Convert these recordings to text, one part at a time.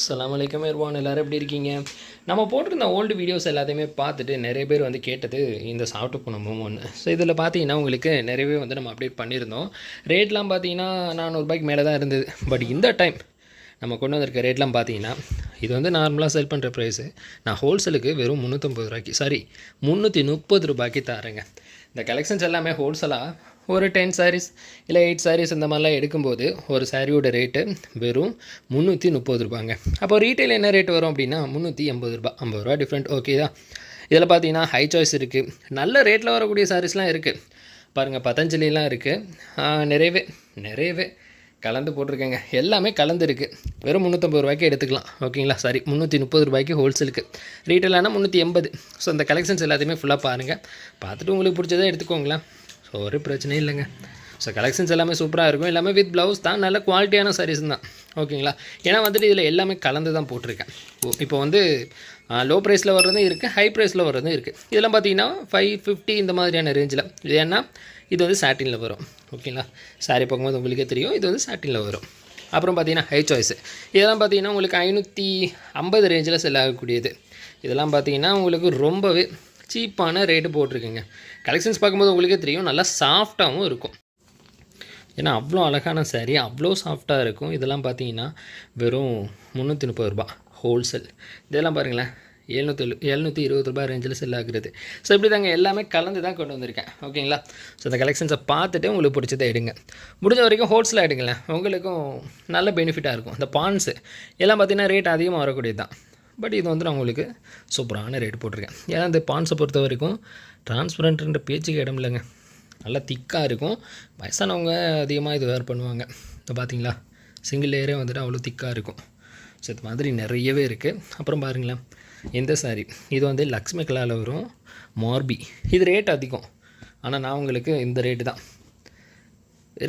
அஸ்லாம் வலைக்கம் இருவான் எல்லோரும் எப்படி இருக்கீங்க? நம்ம போட்டிருந்த ஓல்டு வீடியோஸ் எல்லாத்தையுமே பார்த்துட்டு நிறைய பேர் வந்து கேட்டது இந்த சாப்பிட்டு போன மோமோன்னு ஸோ இதில் பார்த்தீங்கன்னா உங்களுக்கு நிறையவே வந்து நம்ம அப்டேட் பண்ணியிருந்தோம். ரேட்லாம் பார்த்தீங்கன்னா நானூறுபாய்க்கு மேலே தான் இருந்தது. பட் இந்த டைம் நம்ம கொண்டு வந்திருக்க ரேட்லாம் பார்த்தீங்கன்னா இது வந்து நார்மலாக செல் பண்ணுற ப்ரைஸு நான் ஹோல்சேலுக்கு வெறும் முந்நூற்றம்பது ரூபாய்க்கு சாரி முந்நூற்றி முப்பது ரூபாய்க்கு தரேங்க. இந்த கலெக்ஷன்ஸ் எல்லாமே ஹோல்சேலாக ஒரு டென் சாரீஸ் இல்லை எயிட் சாரீஸ் இந்த மாதிரிலாம் எடுக்கும்போது ஒரு சாரியோட ரேட்டு வெறும் முந்நூற்றி முப்பது ரூபாங்க அப்போ ரீட்டைல் என்ன ரேட் வரும் அப்படின்னா முந்நூற்றி எண்பது ரூபா ஐம்பது ரூபா டிஃப்ரெண்ட் ஓகே தான். இதில் பார்த்தீங்கன்னா ஹை சாய்ஸ் இருக்குது நல்ல ரேட்டில் வரக்கூடிய சாரீஸ்லாம் இருக்குது பாருங்கள் பதஞ்சலிலாம் இருக்குது நிறையவே நிறையவே கலந்து போட்டிருக்கேங்க. எல்லாமே கலந்து இருக்குது வெறும் முந்நூற்றம்பது ரூபாய்க்கு எடுத்துக்கலாம். ஓகேங்களா? சாரி முந்நூற்றி முப்பது ரூபாய்க்கு ஹோல்சேலுக்கு ரீட்டெயிலானால் முந்நூற்றி எண்பது ஸோ அந்த கலெக்ஷன்ஸ் எல்லாத்தையுமே ஃபுல்லாக பாருங்கள் பார்த்துட்டு உங்களுக்கு பிடிச்சதை எடுத்துக்கோங்களேன். ஸோ ஒரு பிரச்சனையும் இல்லைங்க. ஸோ கலெக்ஷன்ஸ் எல்லாமே சூப்பராக இருக்கும். எல்லாமே வித் ப்ளவுஸ் தான். நல்ல குவாலிட்டியான சாரீஸ் தான். ஓகேங்களா? ஏன்னா வந்துட்டு இதில் எல்லாமே கலந்து தான் போட்டிருக்கேன். ஓ இப்போ வந்து லோ ப்ரைஸில் வர்றதும் இருக்குது ஹை ப்ரைஸில் வர்றதும் இருக்குது இதெல்லாம் பார்த்தீங்கன்னா ஃபைவ் ஃபிஃப்டி இந்த மாதிரியான ரேஞ்சில் இது ஏன்னா இது வந்து சாட்டினில் வரும். ஓகேங்களா சாரி பார்க்கும்போது உங்களுக்கே தெரியும். இது வந்து சாட்டினில் வரும். அப்புறம் பார்த்தீங்கன்னா ஹை சாய்ஸு இதெல்லாம் பார்த்தீங்கன்னா உங்களுக்கு ஐநூற்றி ஐம்பது ரேஞ்சில் செல் ஆகக்கூடியது. இதெல்லாம் பார்த்தீங்கன்னா உங்களுக்கு ரொம்பவே சீப்பான ரேட்டு போட்டிருக்குங்க. கலெக்ஷன்ஸ் பார்க்கும்போது உங்களுக்கே தெரியும். நல்லா சாஃப்டாகவும் இருக்கும். ஏன்னா அவ்வளோ அழகான saree அவ்வளோ சாஃப்டாக இருக்கும். இதெல்லாம் பார்த்தீங்கன்னா வெறும் முந்நூற்றி முப்பது ரூபா ஹோல்சேல் இதெல்லாம் பாருங்களேன். எழுநூற்றி எழுநூற்றி இருபது ரூபாய் ரேஞ்சில் செல் ஆகுறது. ஸோ இப்படி தாங்க எல்லாமே கலந்து தான் கொண்டு வந்திருக்கேன். ஓகேங்களா ஸோ இந்த கலெக்ஷன்ஸை பார்த்துட்டு உங்களுக்கு பிடிச்சதை எடுங்க. முடிஞ்ச வரைக்கும் ஹோல்சேலாக எடுங்களேன். உங்களுக்கும் நல்ல பெனிஃபிட்டாக இருக்கும். இந்த பான்ஸு எல்லாம் பார்த்தீங்கன்னா ரேட் அதிகமாக வரக்கூடியது தான். பட் இது வந்து நான் உங்களுக்கு சூப்பரான ரேட் போட்டிருக்கேன். ஏன்னா இந்த பான்ஸை பொறுத்த வரைக்கும் டிரான்ஸ்பரண்ட்ன்ற பேச்சுக்கு இடம் இல்லைங்க. நல்லா திக்காக இருக்கும். வயசானவங்க அதிகமாக இது வேர் பண்ணுவாங்க. இப்போ பார்த்தீங்களா? சிங்கிள் லேயரே வந்துட்டு அவ்வளோ திக்காக இருக்கும். ஸோ இது மாதிரி நிறையவே இருக்குது அப்புறம் பாருங்களேன். இந்த சாரி இது வந்து லக்ஷ்மி கலாவில் வரும். மார்பி. இது ரேட் அதிகம். ஆனால் நான் உங்களுக்கு இந்த ரேட்டு தான்.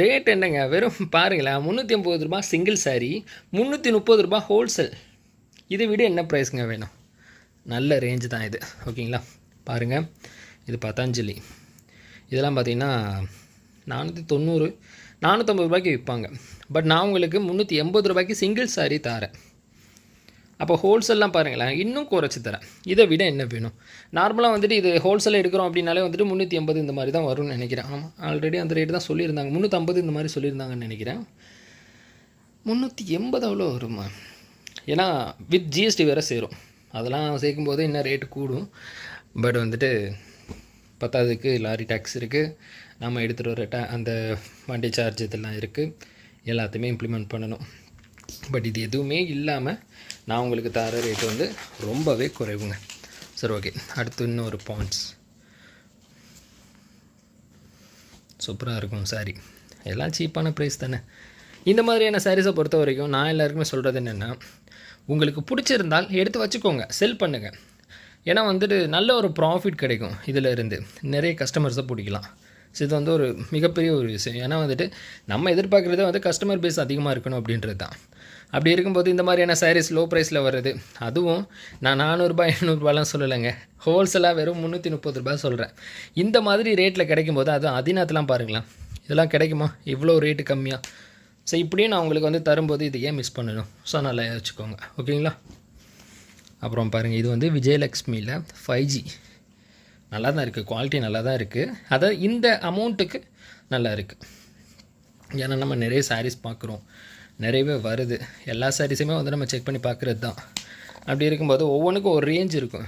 ரேட் என்னங்க? வெறும் பாருங்களேன். முந்நூற்றி ஐம்பது ரூபா சிங்கிள் சாரி முந்நூற்றி முப்பது ரூபா ஹோல்சேல் இதை விட என்ன ப்ரைஸுங்க வேணும்? நல்ல ரேஞ்சு தான் இது. ஓகேங்களா? பாருங்கள் இது பதஞ்சலி. இதெல்லாம் பார்த்தீங்கன்னா நானூற்றி தொண்ணூறு நானூற்றம்பது ரூபாய்க்கு விற்பாங்க. பட் நான் உங்களுக்கு முந்நூற்றி எண்பது ரூபாய்க்கு சிங்கிள் சாரி தாரேன். அப்போ ஹோல்சேல்லாம் பாருங்களேன் இன்னும் குறைச்சி தரேன். இதை விட என்ன வேணும்? நார்மலாக வந்துட்டு இது ஹோல்சேல் எடுக்கிறோம் அப்படின்னாலே வந்துட்டு முந்நூற்றி எண்பது இந்த மாதிரி தான் வரும்னு நினைக்கிறேன். ஆமாம் ஆல்ரெடி அந்த ரேட்டு தான் சொல்லியிருந்தாங்க. முந்நூற்றம்பது இந்த மாதிரி சொல்லியிருந்தாங்கன்னு நினைக்கிறேன். முந்நூற்றி எண்பது அவ்வளோ வருமா? ஏன்னா வித் ஜிஎஸ்டி வேறு சேரும். அதெல்லாம் சேர்க்கும்போது இன்னும் ரேட்டு கூடும். பட் வந்துட்டு பத்தாவதுக்கு லாரி டேக்ஸ் இருக்குது நம்ம எடுத்துகிட்டு வர அந்த வண்டி சார்ஜ் இதெல்லாம் இருக்குது எல்லாத்தையுமே இம்ப்ளிமெண்ட் பண்ணணும். பட் இது எதுவுமே இல்லாமல் நான் உங்களுக்கு தர ரேட்டு வந்து ரொம்பவே குறைவுங்க. சரி ஓகே அடுத்து இன்னொரு பாயிண்ட்ஸ் சூப்பராக இருக்கும் சாரி எல்லாம் சீப்பான ப்ரைஸ் தானே. இந்த மாதிரியான சாரீஸை பொறுத்த வரைக்கும் நான் எல்லாருக்குமே சொல்கிறது என்னென்னா உங்களுக்கு பிடிச்சிருந்தால் எடுத்து வச்சுக்கோங்க. செல் பண்ணுங்கள் ஏன்னா வந்துட்டு நல்ல ஒரு ப்ராஃபிட் கிடைக்கும் இதில் இருந்து நிறைய கஸ்டமர்ஸை பிடிக்கலாம். ஸோ இது வந்து ஒரு மிகப்பெரிய ஒரு விஷயம். ஏன்னா வந்துட்டு நம்ம எதிர்பார்க்குறது வந்து கஸ்டமர் பேஸ் அதிகமாக இருக்கணும் அப்படின்றது தான் அப்படி இருக்கும்போது இந்த மாதிரியான சாரீஸ் லோ ப்ரைஸில் வருது. அதுவும் நான் நானூறுரூபா எழுநூறுபாலாம் சொல்லலைங்க. ஹோல்சேலாக வெறும் முந்நூற்றி முப்பது ரூபாய் சொல்கிறேன் இந்த மாதிரி ரேட்டில் கிடைக்கும் போது அதுவும் அதினாத்தெலாம் பாருங்களேன். இதெல்லாம் கிடைக்குமா? இவ்வளோ ரேட்டு கம்மியாக ஸோ இப்படியே நான் உங்களுக்கு வந்து தரும்போது இது ஏன் மிஸ் பண்ணணும்? ஸோ நல்லா வச்சுக்கோங்க ஓகேங்களா? அப்புறம் பாருங்கள் இது வந்து விஜயலக்ஷ்மியில் ஃபைவ் ஜி நல்லா தான் இருக்குது குவாலிட்டி நல்லா தான் இருக்குது அதாவது இந்த அமௌண்ட்டுக்கு நல்லா இருக்குது ஏன்னா நம்ம நிறைய சாரீஸ் பார்க்குறோம். நிறையவே வருது. எல்லா சாரீஸுமே வந்து நம்ம செக் பண்ணி பார்க்குறது தான் அப்படி இருக்கும்போது ஒவ்வொன்றுக்கும் ஒரு ரேஞ்ச் இருக்கும்.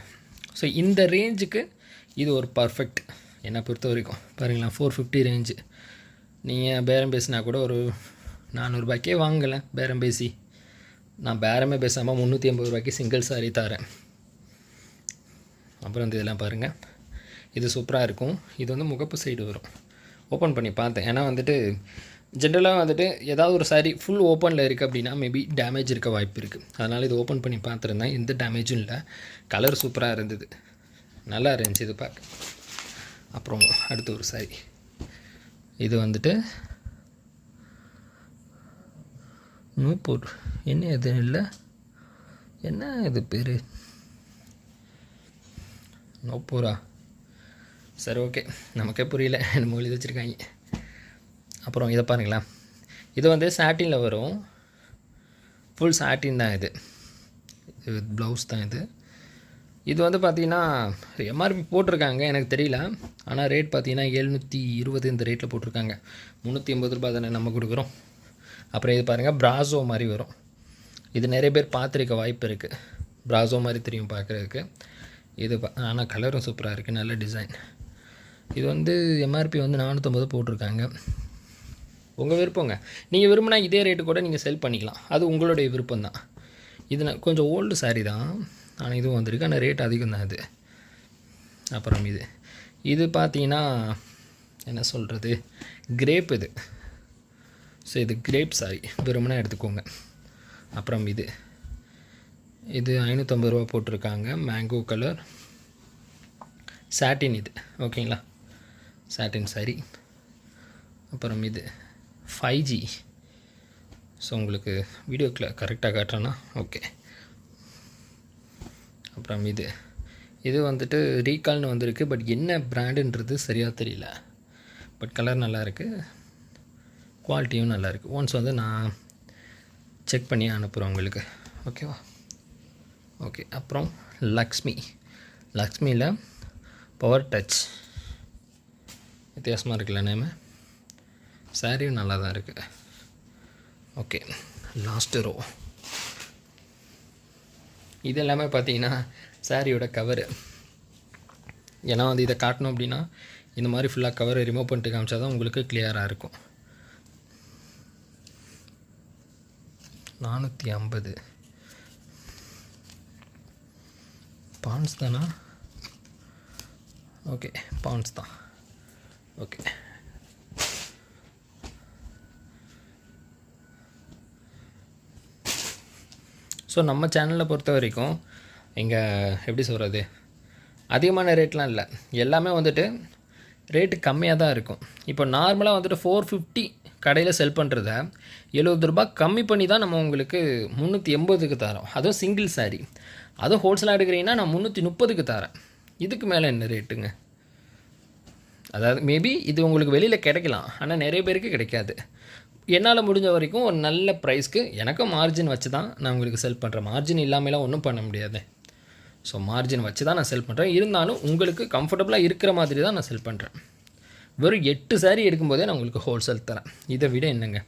ஸோ இந்த ரேஞ்சுக்கு இது ஒரு பர்ஃபெக்ட் என்னை பொறுத்த வரைக்கும். பாருங்களேன் ஃபோர் ஃபிஃப்டி ரேஞ்சு நீங்கள் பேரம் பேசினா கூட ஒரு நானூறுபாய்க்கே வாங்கலை. பேரம் பேசி. நான் பேரமே பேசாமல் முந்நூற்றி ஐம்பது ரூபாய்க்கு சிங்கிள் சாரி தரேன். அப்புறம் இந்த இதெல்லாம் பாருங்கள் இது சூப்பராக இருக்கும். இது வந்து முகப்பு சைடு வரும். ஓப்பன் பண்ணி பார்த்தேன். ஏன்னா வந்துட்டு ஜென்ரலாக வந்துட்டு ஏதாவது ஒரு சாரி ஃபுல் ஓப்பனில் இருக்குது அப்படின்னா மேபி டேமேஜ் இருக்க வாய்ப்பு இருக்குது அதனால் இது ஓப்பன் பண்ணி பார்த்துருந்தேன் எந்த டேமேஜும் இல்லை. கலர் சூப்பராக இருந்தது. நல்லா இருந்துச்சு இது பார்க்க அப்புறம் அடுத்து ஒரு சாரி இது வந்துட்டு நூப்பூர். என்ன இது? இல்லை. என்ன இது பேர்? நோப்பூரா? சரி ஓகே நமக்கே புரியல. நம்ம எழுதி வச்சுருக்காங்க. அப்புறம் இதை பாருங்களேன். இது வந்து சாட்டினில் வரும். ஃபுல் சாட்டின் தான் இது. இது ப்ளவுஸ் தான் இது. இது வந்து பார்த்திங்கன்னா எம்ஆர்பி போட்டிருக்காங்க எனக்கு தெரியல. ஆனால் ரேட் பார்த்தீங்கன்னா எழுநூற்றி இருபது இந்த ரேட்டில் போட்டிருக்காங்க. முந்நூற்றி எண்பது ரூபாய் தானே நம்ம கொடுக்குறோம். அப்புறம் இது பாருங்கள் ப்ராசோ மாதிரி வரும். இது நிறைய பேர் பார்த்துருக்க வாய்ப்பு இருக்குது ப்ராசோ மாதிரி தெரியும் பார்க்குறதுக்கு. இது பா- ஆனால் கலரும் சூப்பராக இருக்குது நல்ல டிசைன் இது வந்து எம்ஆர்பி வந்து நானூற்றம்பது போட்டிருக்காங்க. உங்கள் விருப்பங்க. நீங்கள் விரும்பினா இதே ரேட்டு கூட நீங்கள் செல் பண்ணிக்கலாம். அது உங்களுடைய விருப்பம் தான் இது நான் கொஞ்சம் ஓல்டு saree தான். ஆனால் இதுவும் வந்திருக்கு. ஆனால் ரேட் அதிகம் தான் இது அப்புறம் இது. இது பார்த்தீங்கன்னா என்ன சொல்கிறது கிரேப் இது. ஸோ இது கிரேப் சாரி விரும்பினா எடுத்துக்கோங்க. அப்புறம் இது. இது ஐநூற்றம்பது ரூபா போட்டிருக்காங்க. மேங்கோ கலர் சாட்டின் இது. ஓகேங்களா சாட்டின் சாரி அப்புறம் இது. ஃபைவ் ஜி ஸோ உங்களுக்கு வீடியோக்கில் கரெக்டாக காட்டுறேன்னா ஓகே அப்புறம் இது. இது வந்துட்டு ரீகால்னு வந்திருக்கு பட் என்ன பிராண்டுன்றது சரியாக தெரியல. பட் கலர் நல்லாயிருக்கு குவாலிட்டியும் நல்லாயிருக்கு ஒன்ஸ் வந்து நான் செக் பண்ணி அனுப்புகிறேன் உங்களுக்கு. ஓகேவா ஓகே அப்புறம் லக்ஷ்மி லக்ஷ்மியில் பவர் டச் வித்தியாசமாக இருக்குல்ல நேமு? சாரியும் நல்லா தான் இருக்குது ஓகே லாஸ்ட்டு ரோ இது எல்லாமே பார்த்தீங்கன்னா சாரியோட கவரு ஏன்னா வந்து இதை காட்டணும் அப்படின்னா இந்த மாதிரி ஃபுல்லாக கவரை ரிமூவ் பண்ணிட்டு காமிச்சா தான் உங்களுக்கு கிளியராக இருக்கும். நானூற்றி ஐம்பது. பான்ஸ் தானா? ஓகே பான்ஸ் தான். ஓகே ஸோ நம்ம சேனலை பொறுத்த வரைக்கும் இங்கே எப்படி சொல்கிறது அதிகமான ரேட்லாம் இல்லை. எல்லாமே வந்துட்டு ரேட்டு கம்மியாக தான் இருக்கும். இப்போ நார்மலாக வந்துட்டு ஃபோர் ஃபிஃப்டி கடையில் செல் பண்ணுறத எழுபது ரூபாய் கம்மி பண்ணி தான் நம்ம உங்களுக்கு முந்நூற்றி எண்பதுக்கு தரோம். அதுவும் சிங்கிள் saree. அதுவும் ஹோல்சேலாக எடுக்கிறீங்கன்னா நான் முந்நூற்றி முப்பதுக்கு தரேன். இதுக்கு மேலே என்ன ரேட்டுங்க அதாவது மேபி இது உங்களுக்கு வெளியில் கிடைக்கலாம். ஆனால் நிறைய பேருக்கு கிடைக்காது. என்னால் முடிஞ்ச வரைக்கும் ஒரு நல்ல ப்ரைஸ்க்கு எனக்கும் மார்ஜின் வச்சு தான் நான் உங்களுக்கு செல் பண்ணுறேன் மார்ஜின் இல்லாமலாம் ஒன்றும் பண்ண முடியாது. ஸோ மார்ஜின் வச்சு தான் நான் செல் பண்ணுறேன் இருந்தாலும் உங்களுக்கு கம்ஃபர்டபுளாக இருக்கிற மாதிரி தான் நான் செல் பண்ணுறேன் வெறும் எட்டு சாரீ எடுக்கும்போதே நான் உங்களுக்கு ஹோல்சேல் தரேன். இதை விட என்னங்க?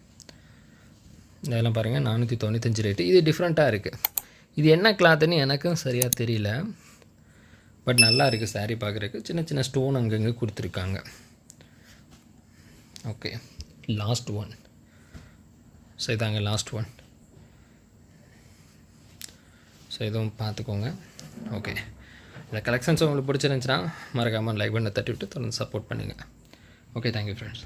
இதெல்லாம் பாருங்கள் நானூற்றி தொண்ணூத்தஞ்சு ரேட்டு இது டிஃப்ரெண்ட்டாக இருக்குது இது என்ன கிளாத்துன்னு எனக்கும் சரியாக தெரியல. பட் நல்லா இருக்குது சாரீ பார்க்குறதுக்கு சின்ன சின்ன ஸ்டோன் அங்கங்கே கொடுத்துருக்காங்க. ஓகே லாஸ்ட் ஒன் ஸோ இதாங்க லாஸ்ட் ஒன் ஸோ இதுவும் பார்த்துக்கோங்க. ஓகே இந்த கலெக்ஷன்ஸ் உங்களுக்கு பிடிச்சிருந்துச்சுன்னா மறக்காமல் லைக் பண்ண தட்டி விட்டு தொடர்ந்து சப்போர்ட் பண்ணுங்கள் ஓகே தேங்க்யூ ஃப்ரெண்ட்ஸ்